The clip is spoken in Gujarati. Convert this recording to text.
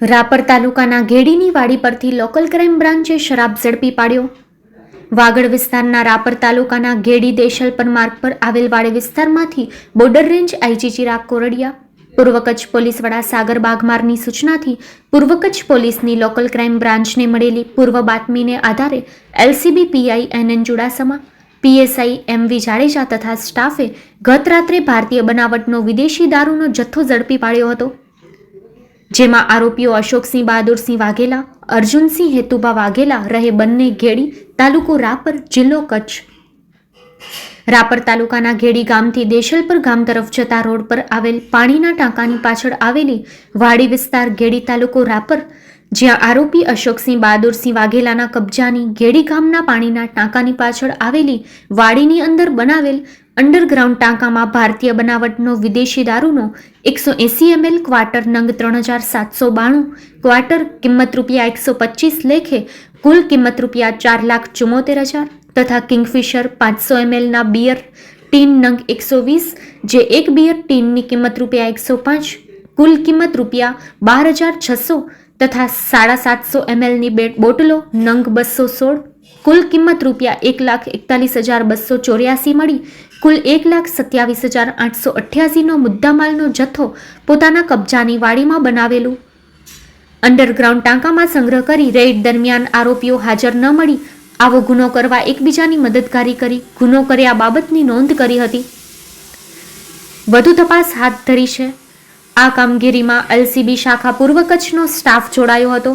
રાપર તાલુકાના ઘેડીની વાડી પરથી લોકલ ક્રાઇમ બ્રાન્ચે શરાબ ઝડપી પાડ્યો. વાગડ વિસ્તારના રાપર તાલુકાના ઘેડી દેશલપર માર્ગ પર આવેલ વાડી વિસ્તારમાંથી border range IG Chirag Kordiya, પૂર્વ કચ્છ પોલીસ વડા સાગર બાઘમારની સૂચનાથી પૂર્વ કચ્છ પોલીસની લોકલ ક્રાઇમ બ્રાન્ચને મળેલી પૂર્વ બાતમીને આધારે LCB, PI N N Chudasama PSI M V Jadeja તથા સ્ટાફે ગત રાત્રે ભારતીય બનાવટનો વિદેશી દારૂનો જથ્થો ઝડપી પાડ્યો હતો. જેમાં આરોપીઓ અશોકસિંહ બહાદુરસિંહ વાઘેલા, અર્જુનસિંહ હેતુભા વાઘેલા રહે બંને ઘેડી તાલુકો રાપર જિલ્લો કચ્છ. રાપર તાલુકાના ઘેડી ગામથી દેશલપર ગામ તરફ જતા રોડ પર આવેલ પાણીના ટાંકાની પાછળ આવેલી વાડી વિસ્તાર ઘેડી તાલુકો રાપર, જ્યાં આરોપી અશોકસિંહ બહાદુરસિંહ વાઘેલાના કબજાની ઘેડી ગામના પાણીના ટાંકાની પાછળ આવેલી વાડીની અંદર બનાવેલ અંડરગ્રાઉન્ડ ટાંકામાં ભારતીય બનાવટનો વિદેશી દારૂનો એકસો એંસી એમએલ ક્વાર્ટર નંગ ત્રણ હજાર સાતસો બાણું. ક્વાર્ટર કિંમત રૂપિયા એકસો પચીસ લેખે કુલ કિંમત રૂપિયા ચાર લાખ ચુમ્મોતેર હજાર તથા કિંગફિશર પાંચસો એમએલના બિયર ટીન નંગ એકસો વીસ, જે એક બિયર ટીનની કિંમત રૂપિયા એકસો પાંચ, કુલ કિંમત રૂપિયા બાર હજાર છસો તથા સાડા સાતસો એમએલની બે બોટલો નંગ બસો સોળ, કુલ કિંમત રૂપિયા એક લાખ એકતાલીસ હજાર બસો ચોર્યાસી મળી કુલ એક લાખ સત્યાવીસ હજાર આઠસો અઠ્યાસીનો મુદ્દામાલનો જથ્થો પોતાના કબજાની વાડીમાં બનાવેલું. અંડરગ્રાઉન્ડ ટાંકામાં સંગ્રહ કરી રેડ દરમિયાન આરોપીઓ હાજર ન મળી. આવો ગુનો કરવા એકબીજાની મદદગારી કરી, ગુનો કર્યા બાબતની નોંધ કરી હતી. વધુ તપાસ હાથ ધરી છે. આ કામગીરીમાં એલસીબી શાખા પૂર્વ કચ્છનો સ્ટાફ જોડાયો હતો.